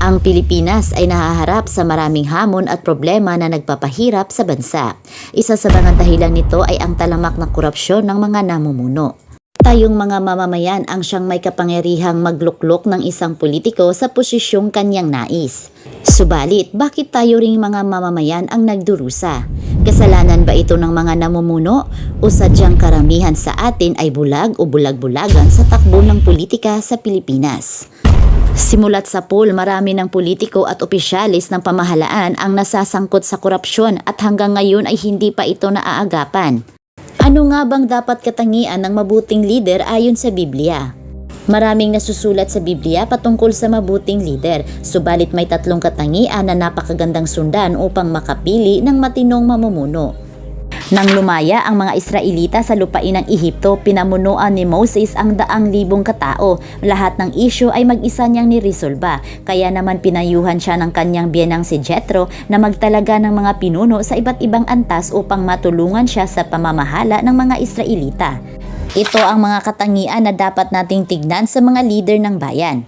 Ang Pilipinas ay nahaharap sa maraming hamon at problema na nagpapahirap sa bansa. Isa sa mga dahilan nito ay ang talamak na korupsyon ng mga namumuno. Tayong mga mamamayan ang siyang may kapangyarihang magluklok ng isang politiko sa posisyong kanyang nais. Subalit, bakit tayo ring mga mamamayan ang nagdurusa? Kasalanan ba ito ng mga namumuno o sadyang karamihan sa atin ay bulag o bulag-bulagan sa takbo ng politika sa Pilipinas? Simulat sa pool, marami ng politiko at opisyalis ng pamahalaan ang nasasangkot sa korupsyon at hanggang ngayon ay hindi pa ito naaagapan. Ano nga bang dapat katangian ng mabuting leader ayon sa Biblia? Maraming nasusulat sa Biblia patungkol sa mabuting leader, subalit may tatlong katangian na napakagandang sundan upang makapili ng matinong mamumuno. Nang lumaya ang mga Israelita sa lupain ng Ehipto, pinamunuan ni Moses ang daang libong katao. Lahat ng isyo ay mag-isa niyang niresolba. Kaya naman pinayuhan siya ng kanyang biyenang si Jethro na magtalaga ng mga pinuno sa iba't ibang antas upang matulungan siya sa pamamahala ng mga Israelita. Ito ang mga katangian na dapat nating tignan sa mga leader ng bayan.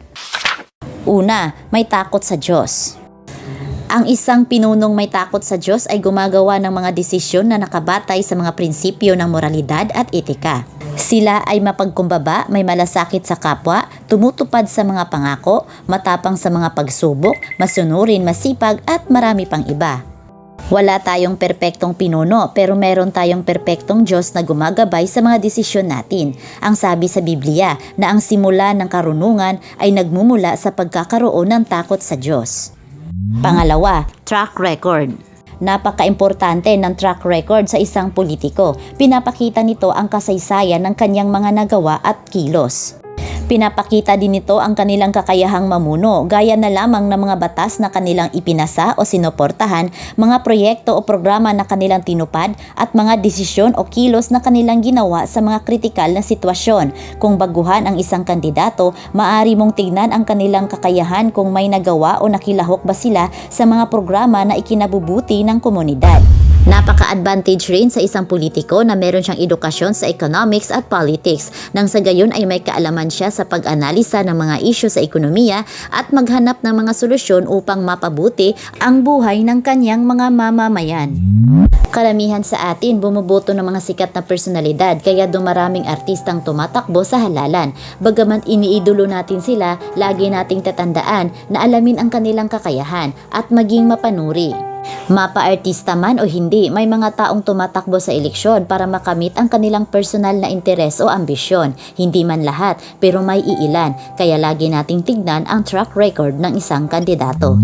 Una, may takot sa Diyos. Ang isang pinunong may takot sa Diyos ay gumagawa ng mga desisyon na nakabatay sa mga prinsipyo ng moralidad at etika. Sila ay mapagkumbaba, may malasakit sa kapwa, tumutupad sa mga pangako, matapang sa mga pagsubok, masunurin, masipag at marami pang iba. Wala tayong perpektong pinuno pero meron tayong perpektong Diyos na gumagabay sa mga desisyon natin. Ang sabi sa Biblia na ang simula ng karunungan ay nagmumula sa pagkakaroon ng takot sa Diyos. Pangalawa, track record. Napaka-importante ng track record sa isang politiko. Pinapakita nito ang kasaysayan ng kanyang mga nagawa at kilos. Pinapakita din nito ang kanilang kakayahang mamuno, gaya na lamang ng mga batas na kanilang ipinasa o sinoportahan, mga proyekto o programa na kanilang tinupad, at mga desisyon o kilos na kanilang ginawa sa mga kritikal na sitwasyon. Kung baguhan ang isang kandidato, maari mong tignan ang kanilang kakayahan kung may nagawa o nakilahok ba sila sa mga programa na ikinabubuti ng komunidad. Napaka-advantage rin sa isang politiko na meron siyang edukasyon sa economics at politics nang sa gayon ay may kaalaman siya sa pag-analisa ng mga isyu sa ekonomiya at maghanap ng mga solusyon upang mapabuti ang buhay ng kanyang mga mamamayan. Karamihan sa atin bumuboto ng mga sikat na personalidad kaya dumaraming artistang tumatakbo sa halalan. Bagamat iniidolo natin sila, lagi nating tatandaan na alamin ang kanilang kakayahan at maging mapanuri. Mapa-artista man o hindi, may mga taong tumatakbo sa eleksyon para makamit ang kanilang personal na interes o ambisyon. Hindi man lahat, pero may iilan, kaya lagi nating tignan ang track record ng isang kandidato.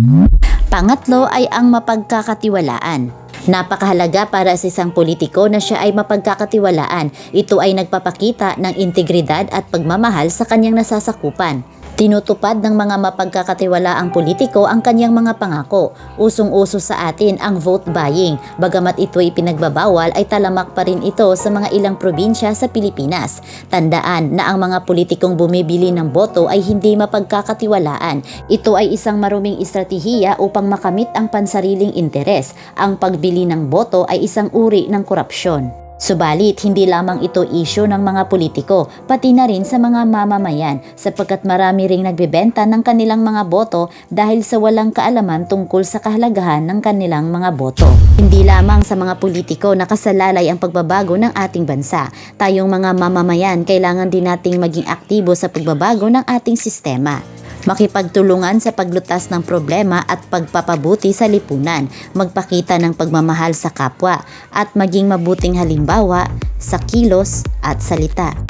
Pangatlo ay ang mapagkakatiwalaan. Napakahalaga para sa isang politiko na siya ay mapagkakatiwalaan. Ito ay nagpapakita ng integridad at pagmamahal sa kanyang nasasakupan. Tinutupad ng mga mapagkakatiwalaang politiko ang kanyang mga pangako. Usong-uso sa atin ang vote buying. Bagamat ito ay pinagbabawal ay talamak pa rin ito sa mga ilang probinsya sa Pilipinas. Tandaan na ang mga politikong bumibili ng boto ay hindi mapagkakatiwalaan. Ito ay isang maruming estratehiya upang makamit ang pansariling interes. Ang pagbili ng boto ay isang uri ng korupsyon. Subalit, hindi lamang ito isyo ng mga politiko, pati na rin sa mga mamamayan sapagkat marami ring nagbebenta ng kanilang mga boto dahil sa walang kaalaman tungkol sa kahalagahan ng kanilang mga boto. Hindi lamang sa mga politiko nakasalalay ang pagbabago ng ating bansa. Tayong mga mamamayan, kailangan din nating maging aktibo sa pagbabago ng ating sistema makipagtulungan sa paglutas ng problema at pagpapabuti sa lipunan, magpakita ng pagmamahal sa kapwa, at maging mabuting halimbawa sa kilos at salita.